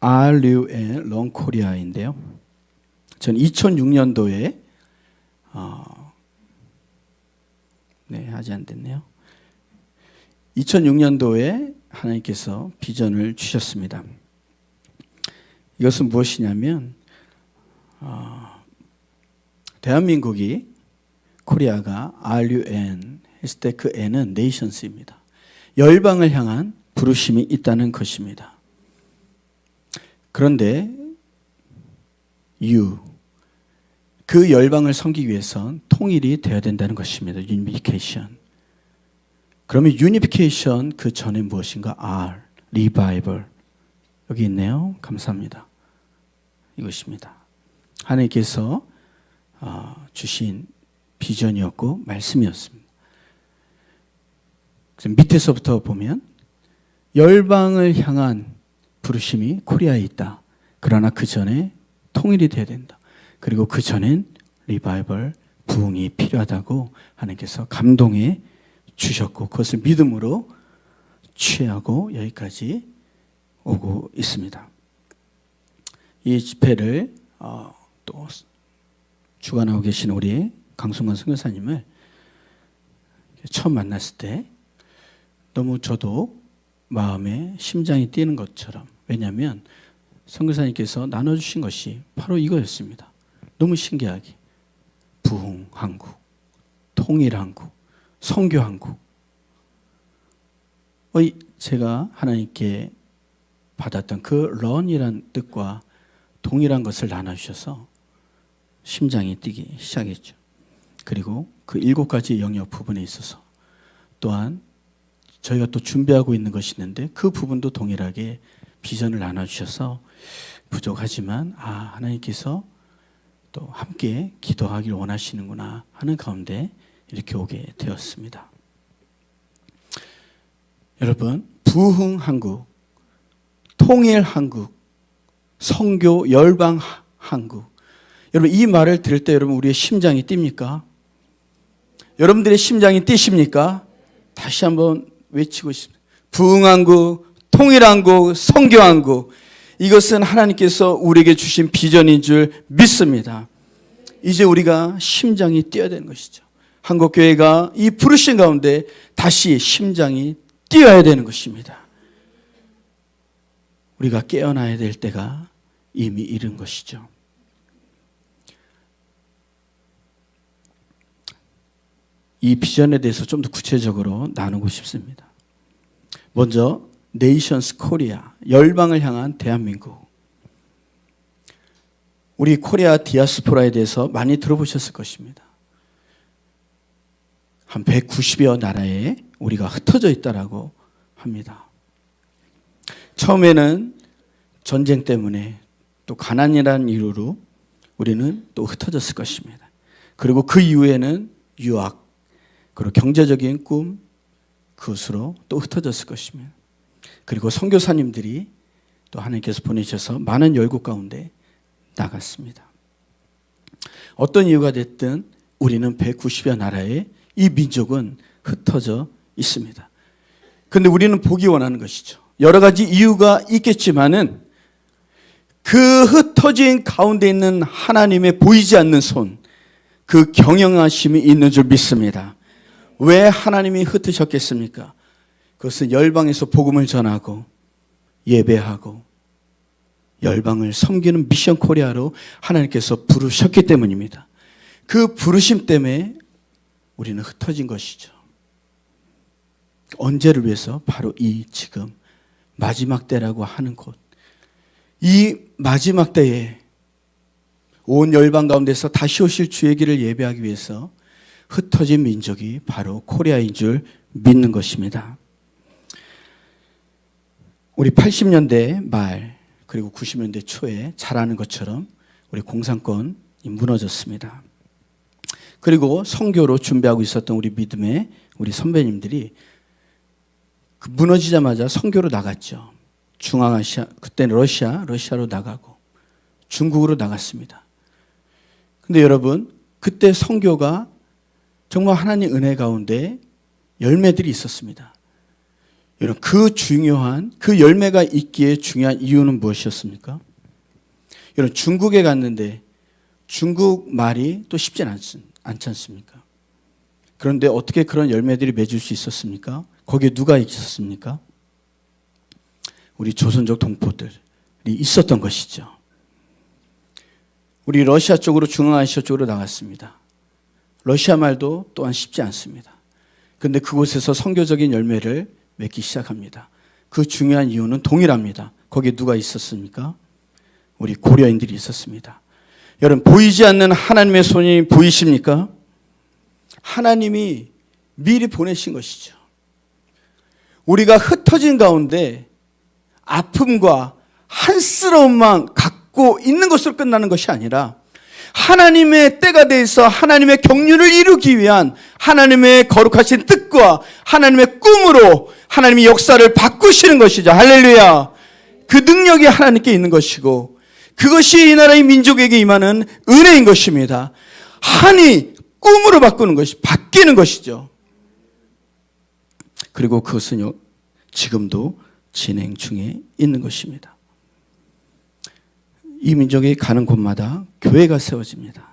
RUN 런코리아인데요. 전 2006년도에 어, 네 아직 안 됐네요. 2006년도에 하나님께서 비전을 주셨습니다. 이것은 무엇이냐면 어, 대한민국이 코리아가 RUN 했을 때 그 N은 네이션스입니다. 열방을 향한 부르심이 있다는 것입니다. 그런데 U 그 열방을 섬기기 위해선 통일이 되어야 된다는 것입니다. 유니피케이션. 그러면 유니피케이션 그 전에 무엇인가? R 리바이벌 여기 있네요. 감사합니다. 이것입니다. 하나님께서 어, 주신 비전이었고 말씀이었습니다. 밑에서부터 보면 열방을 향한 부르심이 코리아에 있다. 그러나 그 전에 통일이 돼야 된다. 그리고 그 전엔 리바이벌 부흥이 필요하다고 하나님께서 감동해 주셨고 그것을 믿음으로 취하고 여기까지 오고 있습니다. 이 집회를 어, 또 주관하고 계신 우리 강승만 선교사님을 처음 만났을 때 너무 저도 마음에 심장이 뛰는 것처럼 왜냐하면 선교사님께서 나눠주신 것이 바로 이거였습니다. 너무 신기하게 부흥 한국, 통일 한국, 성교 한국. 어이 제가 하나님께 받았던 그 런이란 뜻과 동일한 것을 나눠주셔서 심장이 뛰기 시작했죠. 그리고 그 일곱 가지 영역 부분에 있어서 또한 저희가 또 준비하고 있는 것이 있는데 그 부분도 동일하게 비전을 나눠주셔서 부족하지만 아 하나님께서 또 함께 기도하기를 원하시는구나 하는 가운데 이렇게 오게 되었습니다. 여러분 부흥 한국, 통일 한국, 성교 열방 한국. 여러분 이 말을 들을 때 여러분 우리의 심장이 뜁니까? 여러분들의 심장이 뛰십니까? 다시 한번 외치고 싶습니다. 부흥한국, 통일한국, 성교한국. 이것은 하나님께서 우리에게 주신 비전인 줄 믿습니다. 이제 우리가 심장이 뛰어야 되는 것이죠. 한국교회가 이 부르신 가운데 다시 심장이 뛰어야 되는 것입니다. 우리가 깨어나야 될 때가 이미 이른 것이죠. 이 비전에 대해서 좀 더 구체적으로 나누고 싶습니다. 먼저 네이션스 코리아 열방을 향한 대한민국 우리 코리아 디아스포라에 대해서 많이 들어보셨을 것입니다. 한 190여 나라에 우리가 흩어져 있다라고 합니다. 처음에는 전쟁 때문에 또 가난이라는 이유로 우리는 또 흩어졌을 것입니다. 그리고 그 이후에는 유학, 그리고 경제적인 꿈, 그것으로 또 흩어졌을 것입니다. 그리고 선교사님들이 또 하나님께서 보내셔서 많은 열국 가운데 나갔습니다. 어떤 이유가 됐든 우리는 190여 나라에 이 민족은 흩어져 있습니다. 근데 우리는 보기 원하는 것이죠. 여러 가지 이유가 있겠지만은 그 흩어진 가운데 있는 하나님의 보이지 않는 손, 그 경영하심이 있는 줄 믿습니다. 왜 하나님이 흩으셨겠습니까? 그것은 열방에서 복음을 전하고 예배하고 열방을 섬기는 미션 코리아로 하나님께서 부르셨기 때문입니다. 그 부르심 때문에 우리는 흩어진 것이죠. 언제를 위해서? 바로 이 지금 마지막 때라고 하는 곳. 이 마지막 때에 온 열방 가운데서 다시 오실 주의 길을 예배하기 위해서 흩어진 민족이 바로 코리아인 줄 믿는 것입니다. 우리 80년대 말 그리고 90년대 초에 잘 아는 것처럼 우리 공산권이 무너졌습니다. 그리고 성교로 준비하고 있었던 우리 믿음의 우리 선배님들이 그 무너지자마자 성교로 나갔죠. 중앙아시아 그때는 러시아 러시아로 나가고 중국으로 나갔습니다. 근데 여러분 그때 성교가 정말 하나님 은혜 가운데 열매들이 있었습니다. 여러분 그 중요한 그 열매가 있기에 중요한 이유는 무엇이었습니까? 여러분 중국에 갔는데 중국 말이 또 쉽지 않지, 않지 않습니까? 그런데 어떻게 그런 열매들이 맺을 수 있었습니까? 거기에 누가 있었습니까? 우리 조선족 동포들이 있었던 것이죠. 우리 러시아 쪽으로 중앙아시아 쪽으로 나갔습니다. 러시아 말도 또한 쉽지 않습니다. 근데 그곳에서 선교적인 열매를 맺기 시작합니다. 그 중요한 이유는 동일합니다. 거기에 누가 있었습니까? 우리 고려인들이 있었습니다. 여러분, 보이지 않는 하나님의 손이 보이십니까? 하나님이 미리 보내신 것이죠. 우리가 흩어진 가운데 아픔과 한스러움만 갖고 있는 것으로 끝나는 것이 아니라 하나님의 때가 돼서 하나님의 경륜을 이루기 위한 하나님의 거룩하신 뜻과 하나님의 꿈으로 하나님의 역사를 바꾸시는 것이죠. 할렐루야. 그 능력이 하나님께 있는 것이고 그것이 이 나라의 민족에게 임하는 은혜인 것입니다. 한이 꿈으로 바꾸는 것이 바뀌는 것이죠. 그리고 그것은 지금도 진행 중에 있는 것입니다. 이 민족이 가는 곳마다 교회가 세워집니다.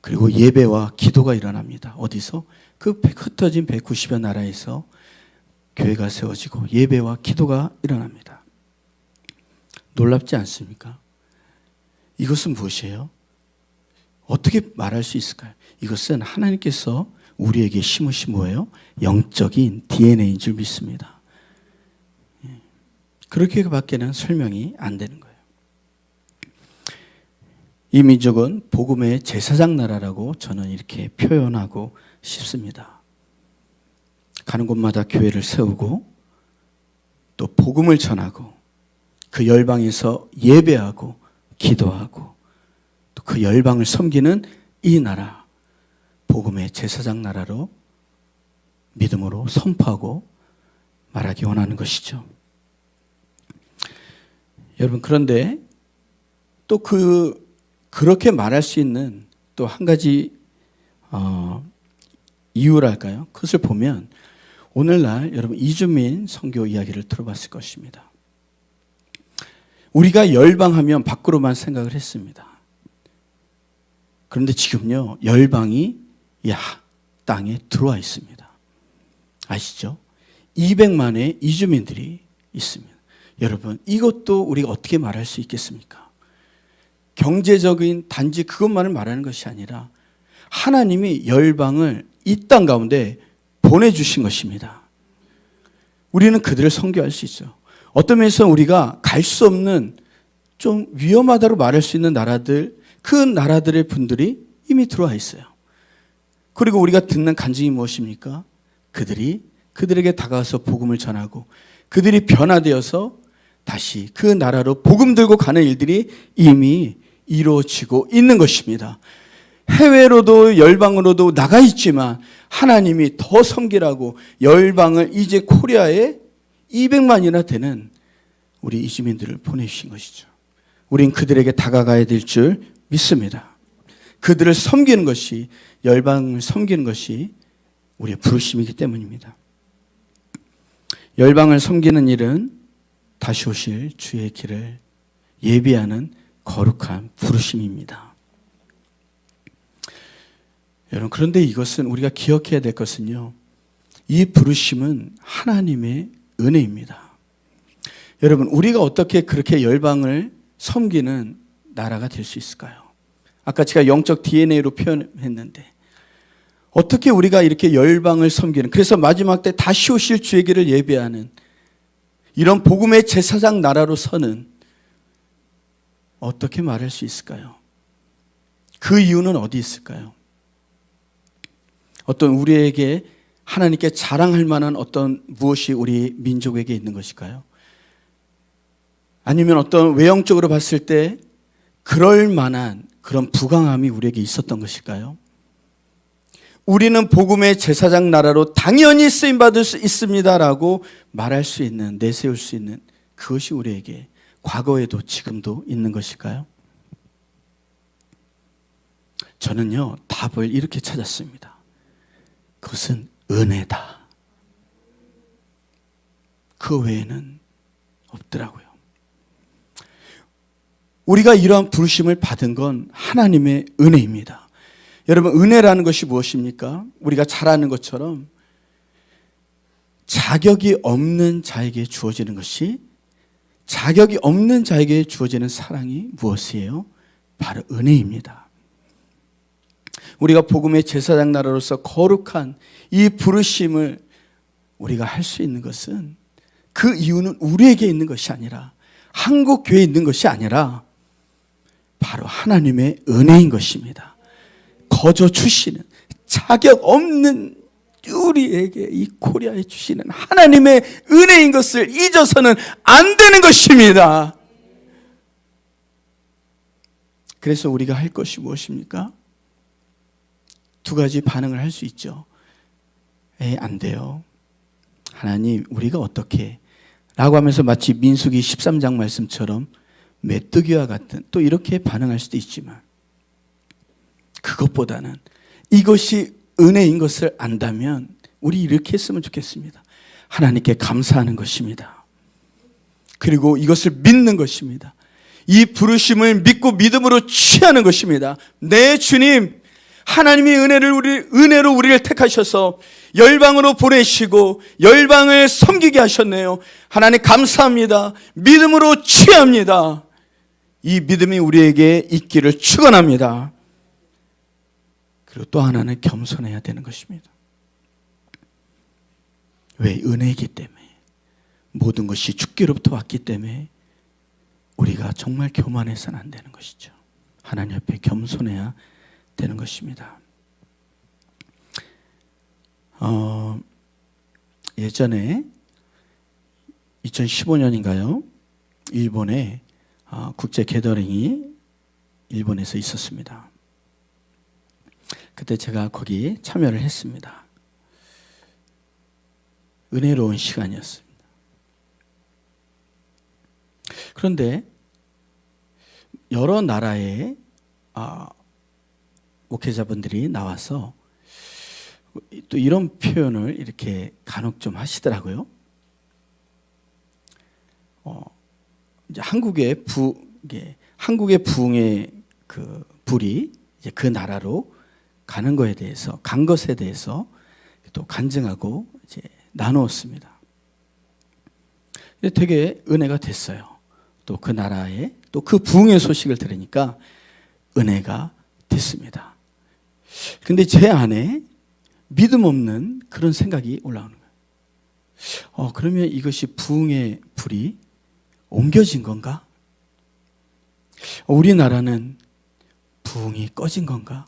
그리고 예배와 기도가 일어납니다. 어디서? 그 흩어진 190여 나라에서 교회가 세워지고 예배와 기도가 일어납니다. 놀랍지 않습니까? 이것은 무엇이에요? 어떻게 말할 수 있을까요? 이것은 하나님께서 우리에게 심으신 뭐예요? 영적인 DNA인 줄 믿습니다. 예. 그렇게밖에는 설명이 안 되는 거예요. 이 민족은 복음의 제사장 나라라고 저는 이렇게 표현하고 싶습니다. 가는 곳마다 교회를 세우고 또 복음을 전하고 그 열방에서 예배하고 기도하고 또 그 열방을 섬기는 이 나라 복음의 제사장 나라로 믿음으로 선포하고 말하기 원하는 것이죠. 여러분 그런데 또그 그렇게 말할 수 있는 또 한 가지 어, 이유랄까요? 그것을 보면 오늘날 여러분 이주민 선교 이야기를 들어봤을 것입니다. 우리가 열방하면 밖으로만 생각을 했습니다. 그런데 지금요 열방이 야 땅에 들어와 있습니다. 아시죠? 200만의 이주민들이 있습니다. 여러분 이것도 우리가 어떻게 말할 수 있겠습니까? 경제적인 단지 그것만을 말하는 것이 아니라 하나님이 열방을 이 땅 가운데 보내주신 것입니다. 우리는 그들을 선교할 수 있어요. 어떤 면에서 우리가 갈 수 없는 좀 위험하다고 말할 수 있는 나라들, 그 나라들의 분들이 이미 들어와 있어요. 그리고 우리가 듣는 간증이 무엇입니까? 그들이 그들에게 다가와서 복음을 전하고 그들이 변화되어서 다시 그 나라로 복음 들고 가는 일들이 이미 이루어지고 있는 것입니다. 해외로도 열방으로도 나가 있지만 하나님이 더 섬기라고 열방을 이제 코리아에 200만이나 되는 우리 이주민들을 보내주신 것이죠. 우린 그들에게 다가가야 될 줄 믿습니다. 그들을 섬기는 것이 열방을 섬기는 것이 우리의 부르심이기 때문입니다. 열방을 섬기는 일은 다시 오실 주의 길을 예비하는 거룩한 부르심입니다. 여러분, 그런데 이것은 우리가 기억해야 될 것은요, 이 부르심은 하나님의 은혜입니다. 여러분, 우리가 어떻게 그렇게 열방을 섬기는 나라가 될 수 있을까요? 아까 제가 영적 DNA로 표현했는데, 어떻게 우리가 이렇게 열방을 섬기는, 그래서 마지막 때 다시 오실 주에게를 예배하는 이런 복음의 제사장 나라로 서는 어떻게 말할 수 있을까요? 그 이유는 어디 있을까요? 어떤 우리에게 하나님께 자랑할 만한 어떤 무엇이 우리 민족에게 있는 것일까요? 아니면 어떤 외형적으로 봤을 때 그럴 만한 그런 부강함이 우리에게 있었던 것일까요? 우리는 복음의 제사장 나라로 당연히 쓰임 받을 수 있습니다라고 말할 수 있는 내세울 수 있는 그것이 우리에게 과거에도 지금도 있는 것일까요? 저는요, 답을 이렇게 찾았습니다. 그것은 은혜다. 그 외에는 없더라고요. 우리가 이러한 부르심을 받은 건 하나님의 은혜입니다. 여러분, 은혜라는 것이 무엇입니까? 우리가 잘 아는 것처럼 자격이 없는 자에게 주어지는 것이 자격이 없는 자에게 주어지는 사랑이 무엇이에요? 바로 은혜입니다. 우리가 복음의 제사장 나라로서 거룩한 이 부르심을 우리가 할 수 있는 것은 그 이유는 우리에게 있는 것이 아니라 한국 교회에 있는 것이 아니라 바로 하나님의 은혜인 것입니다. 거저 주시는 자격 없는 우리에게 이 코리아에 주시는 하나님의 은혜인 것을 잊어서는 안 되는 것입니다. 그래서 우리가 할 것이 무엇입니까? 두 가지 반응을 할 수 있죠. 에, 안 돼요. 하나님, 우리가 어떻게? 라고 하면서 마치 민수기 13장 말씀처럼 메뚜기와 같은 또 이렇게 반응할 수도 있지만 그것보다는 이것이 은혜인 것을 안다면 우리 이렇게 했으면 좋겠습니다. 하나님께 감사하는 것입니다. 그리고 이것을 믿는 것입니다. 이 부르심을 믿고 믿음으로 취하는 것입니다. 내 주님, 하나님의 은혜를 우리 은혜로 우리를 택하셔서 열방으로 보내시고 열방을 섬기게 하셨네요. 하나님 감사합니다. 믿음으로 취합니다. 이 믿음이 우리에게 있기를 축원합니다. 그리고 또 하나는 겸손해야 되는 것입니다. 왜 은혜이기 때문에 모든 것이 죽기로부터 왔기 때문에 우리가 정말 교만해서는 안 되는 것이죠. 하나님 앞에 겸손해야 되는 것입니다. 어, 예전에 2015년인가요? 일본에 어, 국제 게더링이 일본에서 있었습니다. 그때 제가 거기 참여를 했습니다. 은혜로운 시간이었습니다. 그런데 여러 나라의 아, 목회자분들이 나와서 또 이런 표현을 이렇게 간혹 좀 하시더라고요. 어, 이제 한국의 부, 이게 한국의 부흥의 그 불이 이제 그 나라로 가는 것에 대해서 간 것에 대해서 또 간증하고 이제 나누었습니다. 되게 은혜가 됐어요. 또 그 나라에 또 그 부흥의 소식을 들으니까 은혜가 됐습니다. 근데 제 안에 믿음 없는 그런 생각이 올라오는 거예요. 어, 그러면 이것이 부흥의 불이 옮겨진 건가? 우리나라는 부흥이 꺼진 건가?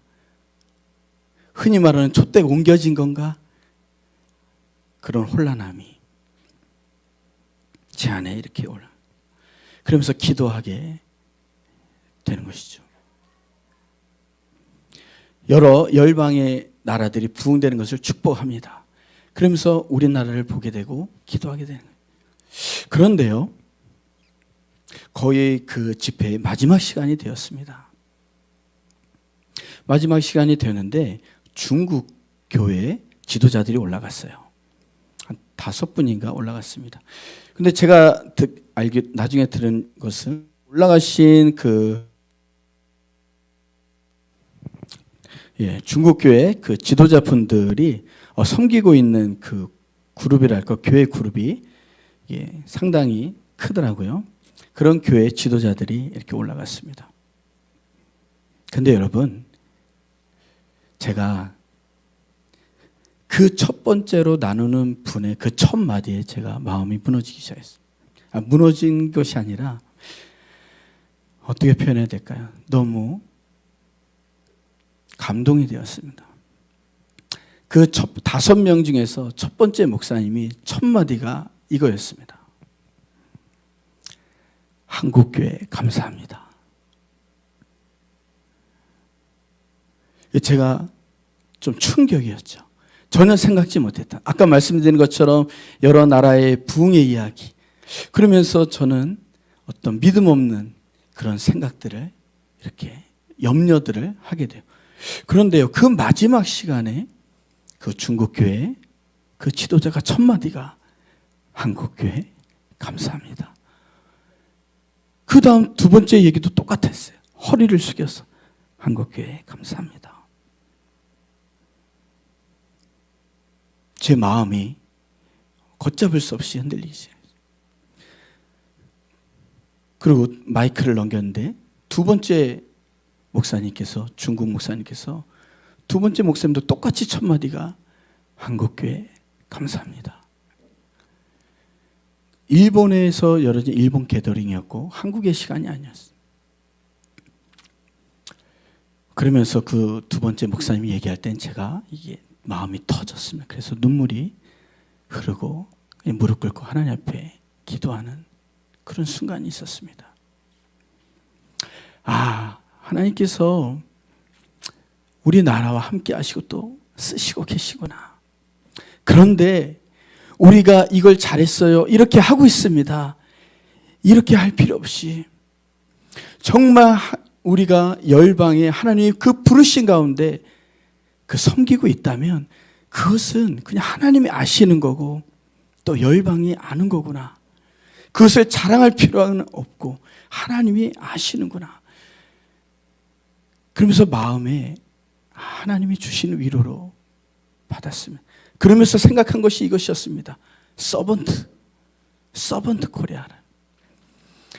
흔히 말하는 촛대가 옮겨진 건가? 그런 혼란함이 제 안에 이렇게 올라. 그러면서 기도하게 되는 것이죠. 여러 열방의 나라들이 부흥되는 것을 축복합니다. 그러면서 우리나라를 보게 되고 기도하게 되는 거예요. 그런데요, 거의 그 집회의 마지막 시간이 되었습니다. 마지막 시간이 되는데 중국 교회 지도자들이 올라갔어요. 한 다섯 분인가 올라갔습니다. 근데 제가 알게 나중에 들은 것은 올라가신 그 예, 중국 교회 그 지도자분들이 어, 섬기고 있는 그 그룹이랄까 교회 그룹이 예, 상당히 크더라고요. 그런 교회 지도자들이 이렇게 올라갔습니다. 근데 여러분, 제가 그 첫 번째로 나누는 분의 그 첫 마디에 제가 마음이 무너지기 시작했어요. 아, 무너진 것이 아니라 어떻게 표현해야 될까요? 너무 감동이 되었습니다. 그 다섯 명 중에서 첫 번째 목사님이 첫 마디가 이거였습니다. 한국교회 감사합니다. 제가 좀 충격이었죠. 전혀 생각지 못했다. 아까 말씀드린 것처럼 여러 나라의 부흥의 이야기. 그러면서 저는 어떤 믿음 없는 그런 생각들을 이렇게 염려들을 하게 돼요. 그런데요, 그 마지막 시간에 그 중국 교회 그 지도자가 첫 마디가 한국교회 감사합니다. 그 다음 두 번째 얘기도 똑같았어요. 허리를 숙여서 한국교회 감사합니다. 제 마음이 걷잡을 수 없이 흔들리지. 그리고 마이크를 넘겼는데 두 번째 목사님께서 중국 목사님께서 두 번째 목사님도 똑같이 첫 마디가 한국교회 감사합니다. 일본에서 열어진 일본 게더링이었고 한국의 시간이 아니었어요. 그러면서 그 두 번째 목사님이 얘기할 땐 제가 이게 마음이 터졌습니다. 그래서 눈물이 흐르고 무릎 꿇고 하나님 앞에 기도하는 그런 순간이 있었습니다. 아, 하나님께서 우리나라와 함께 하시고 또 쓰시고 계시구나. 그런데 우리가 이걸 잘했어요. 이렇게 하고 있습니다. 이렇게 할 필요 없이 정말 하- 우리가 열방에 하나님의 그 부르신 가운데 그 섬기고 있다면 그것은 그냥 하나님이 아시는 거고 또 열방이 아는 거구나. 그것을 자랑할 필요는 없고 하나님이 아시는구나. 그러면서 마음에 하나님이 주시는 위로로 받았습니다. 그러면서 생각한 것이 이것이었습니다. 서번트, 서번트 코리아는.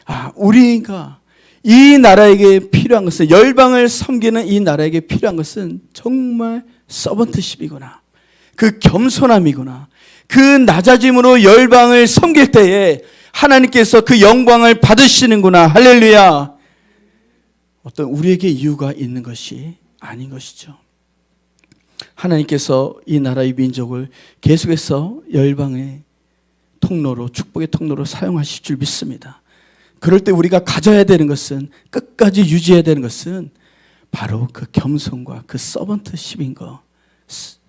아, 우리가 이 나라에게 필요한 것은 열방을 섬기는 이 나라에게 필요한 것은 정말 서번트십이구나. 그 겸손함이구나. 그 낮아짐으로 열방을 섬길 때에 하나님께서 그 영광을 받으시는구나. 할렐루야. 어떤 우리에게 이유가 있는 것이 아닌 것이죠. 하나님께서 이 나라의 민족을 계속해서 열방의 통로로 축복의 통로로 사용하실 줄 믿습니다. 그럴 때 우리가 가져야 되는 것은 끝까지 유지해야 되는 것은 바로 그 겸손과 그 서번트십인 거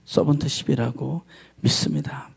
서번트십이라고 믿습니다.